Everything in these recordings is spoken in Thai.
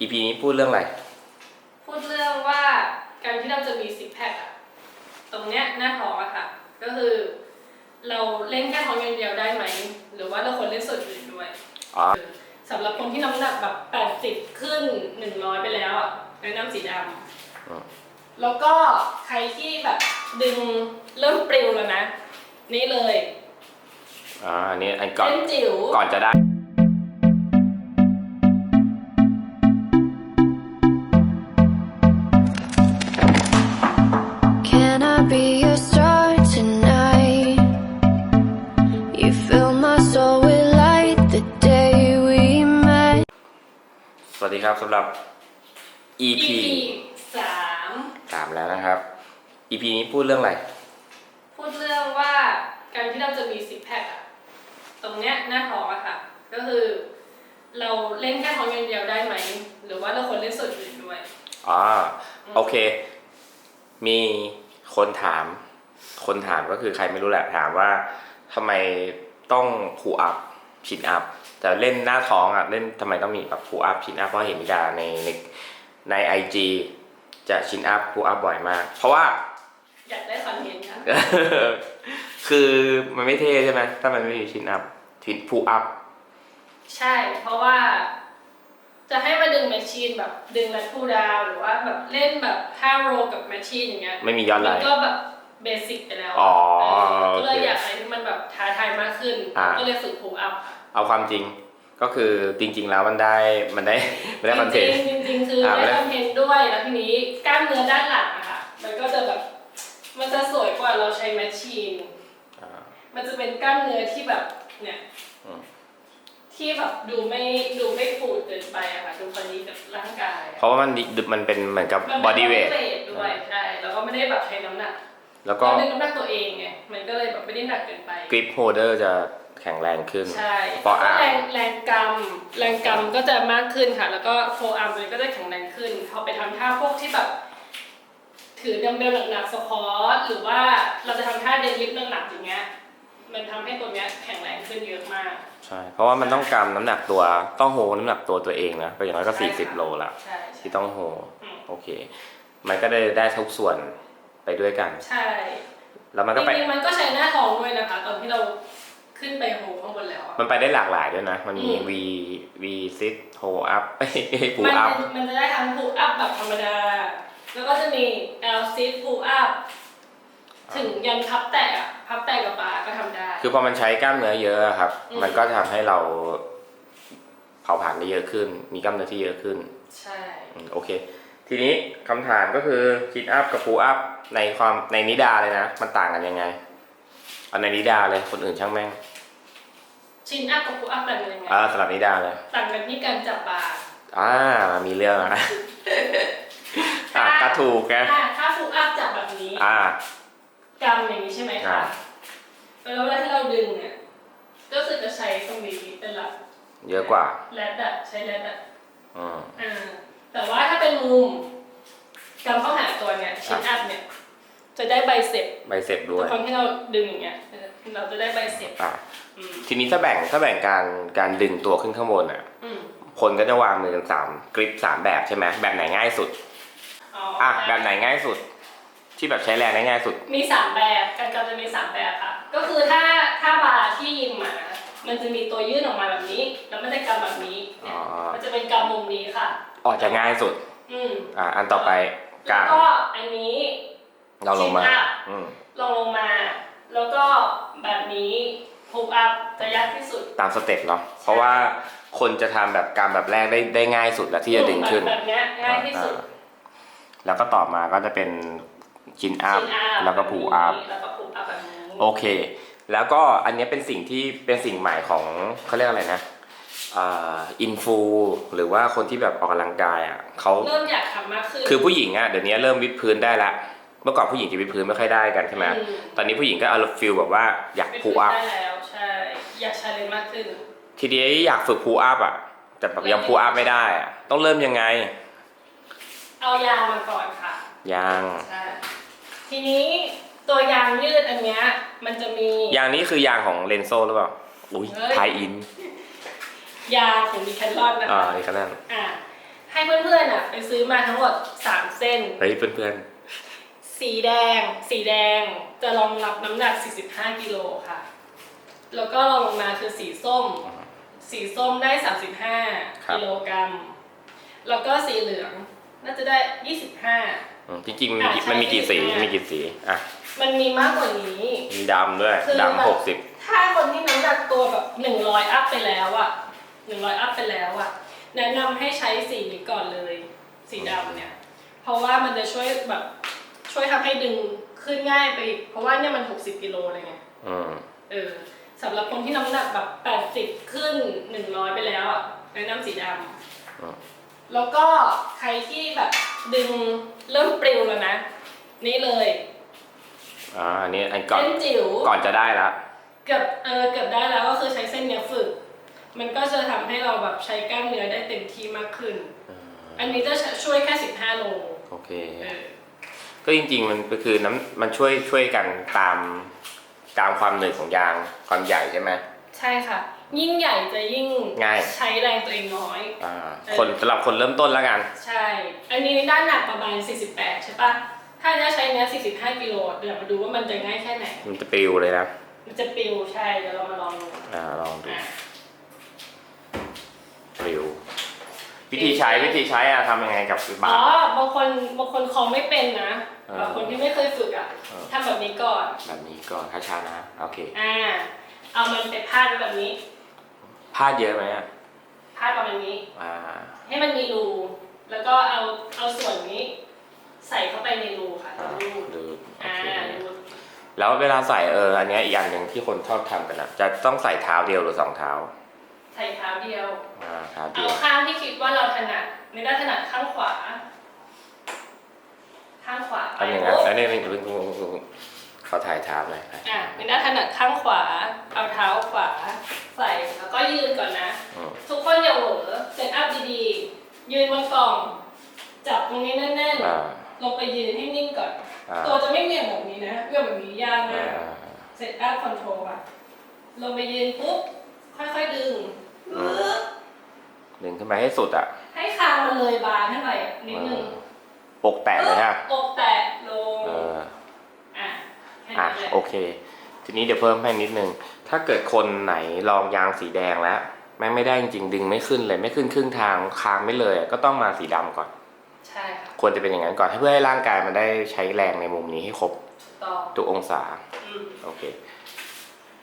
EP นี้พูดเรื่องอะไร พูดเรื่องว่าการที่เราจะมีซิกแพคอะตรงเนี้ยหน้าท้องอะค่ะ ก็คือ เราเล่นแค่ท้องอย่างเดียวได้ไหม หรือว่าเราควรเล่นส่วนอื่นด้วยอ๋อสำหรับคนที่น้ำหนักแบบ 80 ขึ้น 100 ไปแล้วอะแนะนำสีดอืมำแล้วก็ใครที่แบบดึงเริ่มปลิวแล้วนะ นี่เลย อ่าอันนี้อันก่อนเส้นจิ๋ว ก่อนจะได้ สวัสดีครับสำหรับ EP สามสามแล้วนะครับ EP นี้พูดเรื่องอะไร พูดเรื่องว่าการที่เราจะมีซิกแพคอะตรงเนี้ยหน้าท้องอะค่ะ ก็คือเราเล่นแค่ท้องอย่างเดียวได้ไหม หรือว่าเราควรเล่นส่วนอื่นด้วยอ๋อโอเค มีคนถาม คนถามก็คือใครไม่รู้แหละถามว่าทำไมต้องพูอัพชินอัพ แต่เล่นหน้าท้องอะเล่นทำไมต้องมีแบบพูอัพชินอัพเพราะเห็นมิดาในในในไอจีจะชินอัพพูอัพบ่อยมาก เพราะว่า อยากได้คอนเทนต์ค่ะคือมันไม่เท่ใช่ไหมถ้ามันไม่มีชินอัพชินพูอัพใช่ เพราะว่า จะให้มาดึงแมชชีนแบบดึงและทูดาวหรือว่าแบบเล่นแบบท่าโรกับแมชชีนอย่างเงี้ยไม่มีย้อนไหลมันก็แบบเบสิกไปแล้วะอ๋อเก็เลยโอเคอยากอะไรที่มันแบบท้าทายมากขึ้นอ่าก็เลยฝึกพูอัพ เอาความจริงก็คือจริง ๆ แล้วมันได้มันได้มันได้คอนเทนต์จริงๆจริงๆคืออ่าไม่ได้ได้คอนเทนต์ด้วยแล้วทีนี้กล้ามเนื้อด้านหลังอะค่ะมันก็จะแบบมันจะสวยกว่าเราใช้แมชชีนอ่ามันจะเป็นกล้ามเนื้อที่แบบเนี่ยอืมที่แบบดูไม่ดูไม่ปูดเกินไปอะค่ะดูพอดีกับร่างกายอะเพราะว่ามันดิมันเป็นเหมือนกับมันบอดี้เวททด้วยใช่แล้วก็ไม่ได้แบบใช้น้ำหนักแล้วก็เราดึงน้ำหนักตัวเองไงมันก็เลยแบบไม่ได้หนักเกินไปกริปโฮเดอร์จะ แข็งแรงขึ้นใช่เพราะอ่าแรงแรงกำแรงกำก็จะมากขึ้นค่ะ แล้วก็โฟอาร์มมันก็จะแข็งแรงขึ้นพอไปทำท่าพวกที่แบบถือดัมเบลหนักๆสควอตหรือว่าเราจะทำท่าเดนลิฟต์หนักๆอย่างเงี้ยมันทำให้ตัวเนี้ยแข็งแรงขึ้นเยอะมากใช่เพราะว่ามันต้องกำน้ำหนักตัวต้องโฮน้ำหนักตัวตัวเองนะก็อย่างน้อยก็ใช่ค่ะ40 โลละใช่ใช่ที่ต้องโฮอืมโอเค มันก็ได้ได้ทุกส่วนไปด้วยกัน ใช่ แล้วมันจก็ไปริงๆมันก็ใช้หน้าท้องด้วยนะคะ ตอนที่เรา ขึ้นไปโฮข้างบนแล้วอะมันไปได้หลากหลายด้วยนะ มันมีอืม V V sit hold up เอ้ย pull มัน up เป็นมันจะได้ทั้ง pull up แบบธรรมดา แล้วก็จะมี L sit pull up ถึงยันพับแตะอะพับแตะกับบาร์ก็ทำได้ คือพอมันใช้กล้ามเนื้อเยอะอะครับ อืม มันก็จะทำให้เราเผาผลาญได้เยอะขึ้น มีกล้ามเนื้อที่เยอะขึ้นใช่ อืมโอเค ทีนี้คำถามก็คือคิดอัพกับพูอัพในความในนิดาเลยนะ มันต่างกันยังไง เอาในนิดาเลยคนอื่นช่างแม่ง ชินอัพกับ pull up ต่างกันยังไงอ่าสำหรับนิดาเลยต่างกันที่การจับบาร์อ่ามีเรื่องแล้วนะอะก็ถูกแกอะถ้า pull up จับแบบนี้อ่ากำอย่างนี้ใช่ไหมอ่าคะแล้วเวลาที่เราดึงเนี่ยก็คือจะใช้ตรงนี้เป็นหลักเยอะกว่าแรดอะใช้แรดอะอืมอ่าแต่ว่าถ้าเป็นมุมกำเข้าหาตัวเนี่ยชินอัพเนี่ยจะได้ใบเสร็จใบเสร็จทุด้วกยครั้งที่เราดึงอย่างเงี้ยเออเราจะได้ใบเสร็จอ่าอืม ทีนี้ถ้าแบ่งถ้าแบ่งการการดึงตัวขึ้นข้างบนอะอืมคนก็จะวางมือกันสามกริปสามแบบใช่ไหมแบบไหนง่ายสุดอ๋ออะอะแบบไหนง่ายสุด ที่แบบใช้แรงได้ง่ายสุด มีสามแบบการกำจะมีสามแบบค่ะ ก็คือถ้าถ้าบาร์ที่ยิมมามันจะมีตัวยื่นออกมาแบบนี้ แล้วมันจะกำแบบนี้เนี่ยอ๋อมันจะเป็นกำมุมนี้ค่ะออกจะง่ายสุด อืมอ่าอันต่อไปกแล้ลาวงก็อันนี้ เราลงมา chin up อืมลงลงมา แล้วก็แบบนี้ พุกอัพจะยากที่สุด ตามสเต็ปเนาะเพราะว่าคนจะทำแบบการแบบแรกได้ได้ง่ายสุดแล้วที่จะดึงขึ้นแบบเนี้ยง่ายที่สุดอ่าแล้วก็ต่อมาก็จะเป็นชินอัพ chin up แล้วก็พูอัพแล้วก็พุกอัพแบบนี้โอเค แล้วก็อันเนี้ยเป็นสิ่งที่เป็นสิ่งใหม่ของเขาเรียกอะไรนะอ่าอินฟูหรือว่าคนที่แบบออกกำลังกายอะเขาเริ่มอยากทำมากขึ้นคือผู้หญิงอะเดี๋ยวนี้เริ่มวิดพื้นได้ละเมื่อก่อนผู้หญิงจะวิดพื้นไม่ค่อยได้กันใช่ไหมอืมตอนนี้ผู้หญิงก็เอาฟิลแบบว่าอยากไม่พูฝึกอัพได้แล้วใช่ อยากชาเลนจ์มากขึ้น ทีนี้อยากฝึกพูอัพอะ แต่แบบยังพูอัพไม่ได้อะต้องเริ่มยังไง เอายางมาก่อนค่ะยังใช่ทีนี้ตัวยางยืดอันเนี้ยมันจะมียางนี้คือยางของเลนโซหรือเปล่าอุ้ยเฮ้ยไทยอิน ยางของดีแคทลอนนะอ่าคะนี่ก็นั่นอะให้เพื่อนๆอะไปซื้อมาทั้งหมดสามเส้น เฮ้ยเพื่อนสีแดง สีแดงจะรองรับน้ำหนัก 45 กิโลค่ะ แล้วก็รองลงมาคือสีส้มสีส้มได้35ครับกิโลกรัม แล้วก็สีเหลืองน่าจะได้ 25ๆอืมจริงๆมันมีอะใช่มันมีกี่สีใช่ มีกี่สีอะมันมีมากกว่านี้ มีดำด้วยคือแบบ ดำหกสิบถ้าคนที่น้ำหนักตัวแบบ 100 อัพไปแล้วอะ100 อัพไปแล้วอะแนะนำให้ใช้สีนี้ก่อนเลย สีดำเนี่ย เพราะว่ามันจะช่วยแบบช่วยทำให้ดึงขึ้นง่ายไปอีกเพราะว่าเนี่ยมัน 60 กิโลเลยไง อืม เออ สำหรับคนที่น้ำหนักแบบ 80 ขึ้น 100 ไปแล้วอะแนะนำสีดอืมำแล้วก็ใครที่แบบดึงเริ่มปลิวแล้วนะ นี่เลยอ่าอันนี้อันก่อนเส้นจิ๋ว ก่อนจะได้ละ เกือบเออเกือบได้แล้วก็คือใช้เส้นเนี้ยฝึก มันก็จะทำให้เราแบบใช้กล้ามเนื้อได้เต็มที่มากขึ้น อันนี้จะช่วยแค่ 15 โลโอเค เออก็จริงๆมันก็คือน้ำมันช่วยช่วยกันตาม ตามความเหนื่อยของยางความใหญ่ใช่ไหมใช่ค่ะ ยิ่งใหญ่จะยิ่งง่าย ใช้แรงตัวเองน้อยอ่าเออคนสำหรับคนเริ่มต้นแล้วกัน ใช่ อันนี้ด้านหนักประมาณ 48 ใช่ปะถ้าจะใช้เนี้ย45กิโลเดี๋ยวมาดูว่ามันจะง่ายแค่ไหน มันจะปลิวเลยนะ มันจะปลิวใช่เดี๋ยวเรามาลองดูอ่าลองดู อะ ปลิว วิธีใช้วิธีใช้อะทำยังไงกับบาอ๋อทบางคนบางคนคลองไม่เป็นนะเออบางคนที่ไม่เคยฝึกอะเออ ทำแบบนี้ก่อน แบบนี้ก่อนช้าๆนะโอเคอ่า เอามันไปพาดไว้แบบนี้พลาดเยอะไหมอะพาดประมาณนี้ อ่าให้มันมีรู แล้วก็เอาเอาส่วนนี้ ใส่เข้าไปในรูค่ะอ่ารูดดูโออ่าเครูดแล้วเวลาใส่เอออันเนี้ยอีกอันหนึ่งที่คนชอบทำกันอะจะต้องใส่เท้าเดียวหรือสองเท้าใส่เท้าเดียว อ่าเท้าเดีเอายวข้างที่คิดว่าเราถนัด ในด้านถนัดข้างขวา ข้างขวาไปทำอย่างนั้นแล้วนี่นี่เขาถ่ายเท้าเลยอะในด้านถนัดข้างขวา เอาเท้าขวา ใส่แล้วก็ยืนก่อนนะอืมทุกคนอย่าเหวอเซตอัพดีๆ ยืนบนกล่อง จับตรงนี้แน่นอ่าๆลงไปยืนให้นิ่งก่อนอ่าตัวจะไม่เหวี่ยงแบบนี้นะเหวี่ยงแบบนี้ยากอ่ามากเซตอัพคอนโทรลอะลงไปยืนปุ๊บ ค่อยๆดึงปึ๊บ ดึงขึ้นไปให้สุดอะ ให้คางมันเลยบานขึ้นไปอะนิดนึงปกแตะเลยฮะอกแตะลงเอออะแค่อะนี้แหละโอเค ทีนี้เดี๋ยวเพิ่มให้นิดนึง ถ้าเกิดคนไหนลองยางสีแดงแล้วแม่งไม่ได้จริงๆดึงไม่ขึ้นเลยไม่ขึ้นครึ่งทางคางไม่เลยก็ต้องมาสีดำก่อน ใช่ค่ะควรจะเป็นอย่างนั้นก่อนให้เพื่อให้ร่างกายมันได้ใช้แรงในมุมนี้ให้ครบถูกต้องทุกองศาอืมโอเค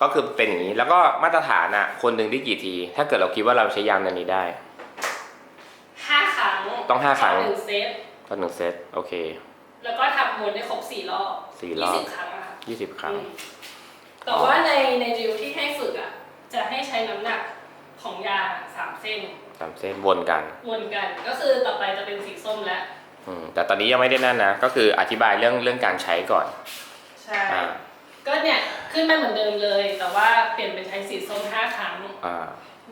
ก็คือเป็นอย่างนี้แล้วก็มาตรฐานอะคนดึงได้กี่ที ถ้าเกิดเราคิดว่าเราใช้ยางอันนี้ได้ ห้าครั้งต้องห้าครั้งต่อหนึ่งเซตก็หนึ่งเซตโอเค แล้วก็ทำวนได้ครบสี่รอบสี่รอบ ยี่สิบครั้งอะค่ะยี่สิบครั้ง อืมแต่ว่าในในดิวที่ให้ฝึกอะจะให้ใช้น้ำหนักของยาสามเส้นสามเส้นวนกัน วนกัน ก็คือต่อไปจะเป็นสีส้มแล้ว อืมแต่ตอนนี้ยังไม่ได้นั่นนะ ก็คืออธิบายเรื่องเรื่องการใช้ก่อน ใช่ อ่า ก็เนี่ย ขึ้นมาเหมือนเดิมเลย แต่ว่าเปลี่ยนเป็นใช้สีส้มห้าครั้ง อ่า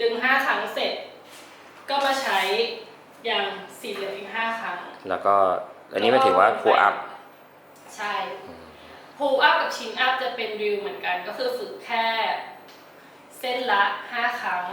ดึงห้าครั้งเสร็จ ก็มาใช้ยางสีเหลืองอีกห้าครั้ง แล้วก็อันนี้หมายถึงว่า pull up ใช่พูอัพกับชินอัพจะเป็นริวเหมือนกันก็คือฝึกแค่ เส้นละห้าครั้ง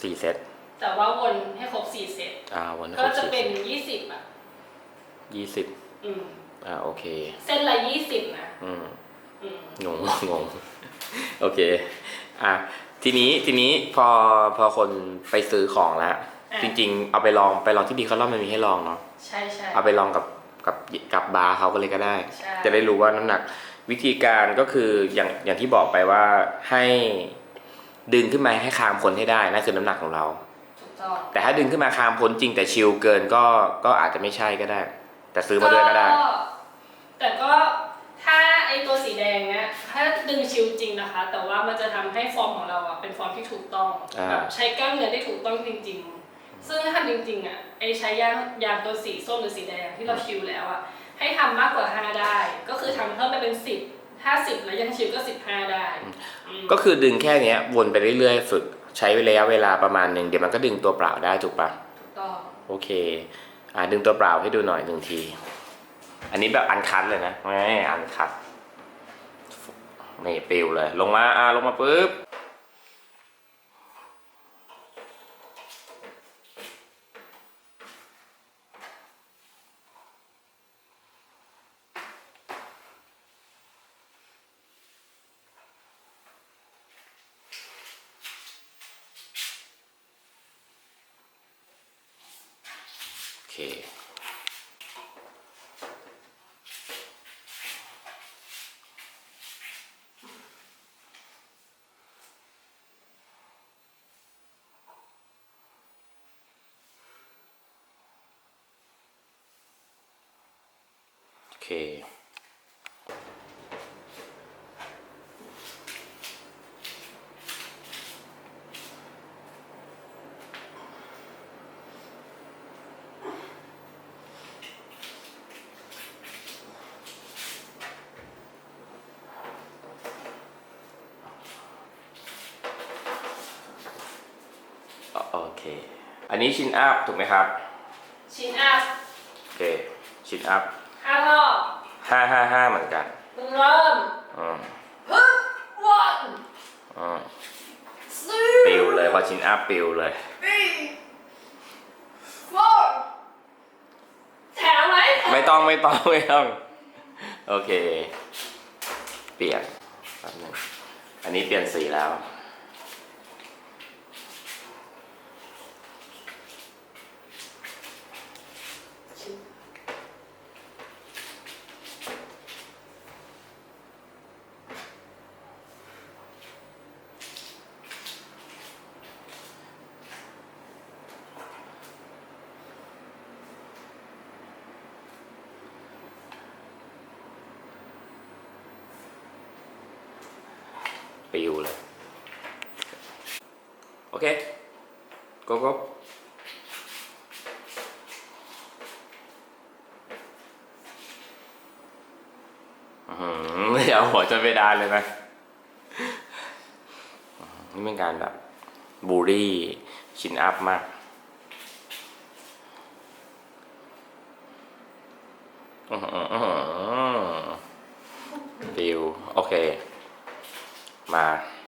สี่เซตแต่ว่าวนให้ครบสี่เซตอ่าวนให้คก็รบจะสี่เป็นยี่สิบอะยี่สิบอืมอ่าโอเค เส้นละยี่สิบนะอืมอืม งงงงโอเค อะทีนี้ทีนี้พอพอคนไปซื้อของแล้วจริง ๆ เอาไปลองไปลองที่ดีเขาเล่ามันมีให้ลองเนาะใช่ใช่เอาไปลองกับกับกับบาร์เขาก็เลยก็ได้ใช่จะได้รู้ว่าน้ำหนักวิธีการก็คืออย่างอย่างที่บอกไปว่าให้ดึงขึ้นมาให้คางพ้นให้ได้นั่นคือน้ำหนักของเราถูกต้องแต่ถ้าดึงขึ้นมาคางพ้นจริงแต่ชิลเกินก็ก็อาจจะไม่ใช่ก็ได้ แต่ซื้อมาด้วยก็ได้ แต่ก็ถ้าไอตัว สีแดงเนี้ยถ้าดึงชิวจริงนะคะ แต่ว่ามันจะทำให้ฟอร์มของเราอะเป็นฟอร์มที่ถูกต้องอ่าแบบใช้กล้ามเนื้อได้ถูกต้องจริง ๆ ซึ่งถ้าทำจริงๆอะไอใช้ยางยางตัวสีส้มหรือสีแดงที่เราชิวแล้วอะให้ทำมากกว่า 5 ได้ ก็คือทำเพิ่มไปเป็น 10ถ้า10แล้วยังชิวก็ 15 ได้อืมก็คือดึงแค่เนี้ยวนไปเรื่อยๆ ฝึกใช้ระยะเวลาประมาณหนึ่งเดี๋ยวมันก็ดึงตัวเปล่าได้ถูกปะถูกต้องโอเค อ่าดึงตัวเปล่าให้ดูหน่อยหนึ่งที อันนี้แบบอันคัดเลยนะไม่อันคัด นี่ปิวเลย ลงมาอ่าลงมาปุ๊บโอเค โอเค อันนี้ชินอัพถูกไหมครับ ชินอัพ โอเค ชินอัพห้า รอบห้าห้าห้าเหมือนกันเริ่มอืมฮึบวันอืมสี่ปิวเลยพอชินอัพปิวเลย three four แถมไหมไม่ต้องไม่ต้องไม่ต้องโอเค เปลี่ยนแป๊บนึงอันนี้เปลี่ยนสีแล้ว ปิวเลย โอเคก็ก็ไม่เอาหัวจนไปดานเลยไหมนี่เป็นการแบบบูลลี่ชินอัพมากปิวโอเค มา